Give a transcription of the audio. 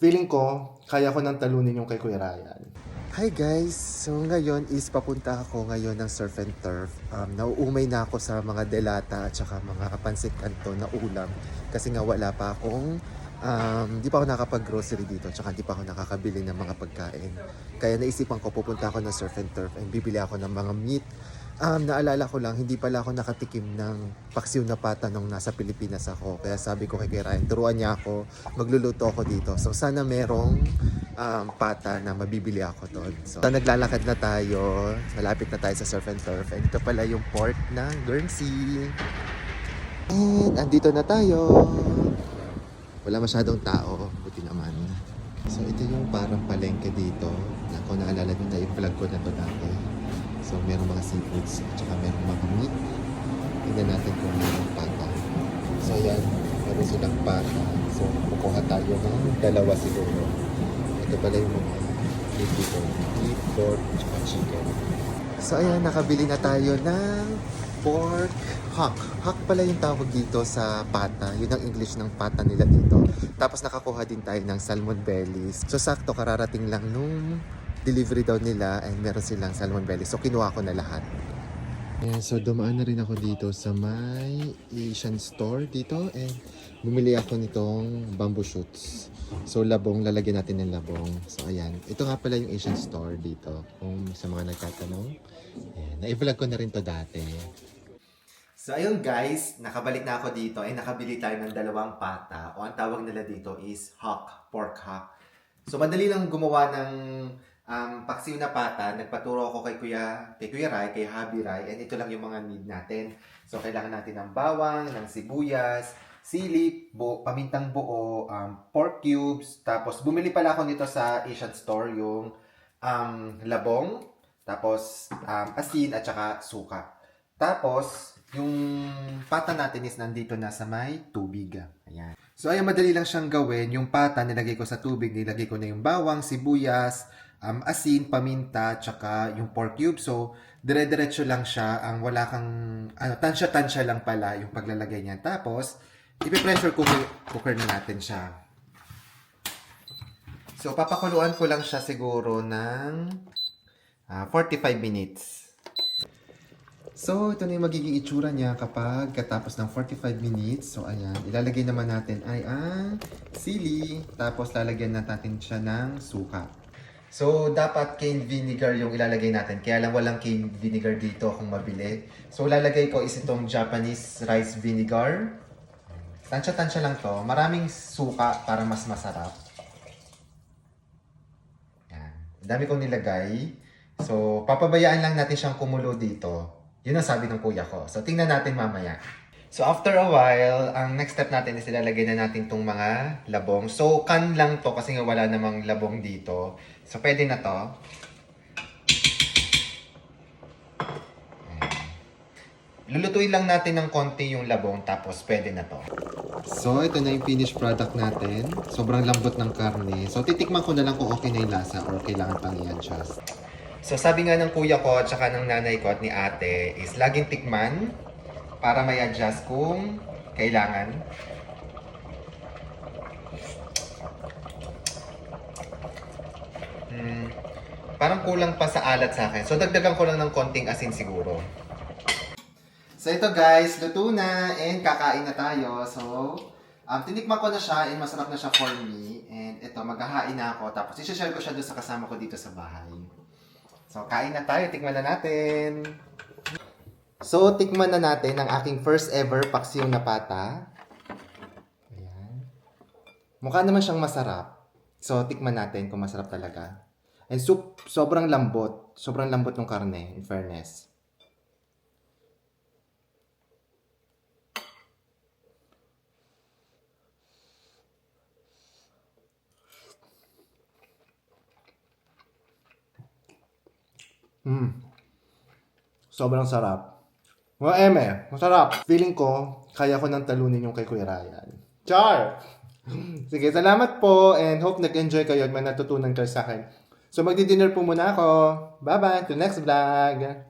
Feeling ko, kaya ko nang talunin yung kay Kuya Ryan. Hi guys! So ngayon is papunta ako ngayon ng surf and turf. Um, nauumay na ako sa mga delata at saka mga pansit kanto na ulam. Kasi nga wala pa akong, um, di pa ako nakapag-grocery dito at saka di pa ako nakakabili ng mga pagkain. Kaya naisipan ko pupunta ako ng surf and turf and bibili ako ng mga meat. Um, naalala ko lang, hindi pala ako nakatikim ng paksiw na pata nung nasa Pilipinas ako. Kaya sabi ko kay Ryan, turuan niya ako, magluluto ako dito. So sana merong um, pata na mabibili ako doon. So naglalakad na tayo, malapit na tayo sa surf and turf. And ito pala yung port ng Guernsey. And andito na tayo. Wala masyadong tao, buti naman. So ito yung parang palengke dito. Kung naalala nyo na i-vlog ko na to dati. So merong mga seafoods at saka merong mga meat. Tingnan natin kung merong pata. So yan, meron silang pata. So kukuha tayo ng dalawa siguro. Ito pala yung mga meat dito. Beef, pork, at chicken. So ayan, nakabili na tayo ng pork hock. Hock pala yung tawag dito sa pata. Yun ang English ng pata nila dito. Tapos nakakuha din tayo ng salmon bellies. So sakto, kararating lang nung delivery daw nila and meron silang salmon bellies. So kinuha ko na lahat. Ayan, so dumaan na rin ako dito sa may Asian store dito and bumili ako nitong bamboo shoots. So labong, lalagyan natin ng labong. So ayan, ito nga pala yung Asian store dito kung sa mga nagtatanong. Ayan, na-vlog ko na rin to dati. So ayun guys, nakabalik na ako dito ay nakabili tayo ng dalawang pata o ang tawag nila dito is hock, pork hock. So madali lang gumawa ng um, paksiw na pata. Nagpaturo ako kay Kuya, kay Kuya Rai, kay Habi Rai and ito lang yung mga need natin. So kailangan natin ng bawang, ng sibuyas, sili, bu pamintang buo, um, pork cubes, tapos bumili pala ako nito sa Asian store yung um, labong, tapos um, asin at saka suka. Tapos, yung pata natin is nandito na sa may tubig. Ayan. So, ayan, madali lang siyang gawin. Yung pata, nilagay ko sa tubig, nilagay ko na yung bawang, sibuyas, um, asin, paminta, tsaka yung pork cube. So, dire-diretso lang siya. Ang wala kang, ano, tansya-tansya lang pala yung paglalagay niya. Tapos, ipipressure cooker, cooker na natin siya. So, papakuluan ko lang siya siguro ng ah, 45 minutes. So, ito na yung magiging itsura niya kapag katapos ng 45 minutes. So, ayan. Ilalagay naman natin ay ang sili. Tapos, lalagyan na natin siya ng suka. So, dapat cane vinegar yung ilalagay natin. Kaya lang walang cane vinegar dito kung mabili. So, lalagay ko is itong Japanese rice vinegar. Tansya-tansya lang to. Maraming suka para mas masarap. Yan. Dami kong nilagay. So, papabayaan lang natin siyang kumulo dito. Yun ang sabi ng kuya ko. So, tingnan natin mamaya. So, after a while, ang next step natin is ilalagay na natin tong mga labong. So, kan lang to kasi nga wala namang labong dito. So, pwede na to. Lulutuin lang natin ng konti yung labong tapos pwede na to. So, ito na yung finished product natin. Sobrang lambot ng karne. So, titikman ko na lang kung okay na yung lasa or kailangan pang i-adjust. So sabi nga ng kuya ko at saka ng nanay ko at ni ate is laging tikman para may adjust kung kailangan. Hmm, parang kulang pa sa alat sa akin. So dagdagan ko lang ng konting asin siguro. So ito guys, luto na and kakain na tayo. So um, tinikman ko na siya and masarap na siya for me. And ito, maghahain na ako. Tapos isi-share ko siya doon sa kasama ko dito sa bahay. So, kain na tayo. Tikman na natin. So, tikman na natin ang aking first ever paksiw na pata. Ayan. Mukha naman siyang masarap. So, tikman natin kung masarap talaga. And soup, sobrang lambot. Sobrang lambot ng karne, in fairness. Mm. Sobrang sarap. Mga eme, masarap. Feeling ko, kaya ko nang talunin yung kay Kuya Ryan. Char! Sige, salamat po and hope nag-enjoy kayo at may natutunan kayo sa akin. So magdi-dinner po muna ako. Bye-bye. To next vlog.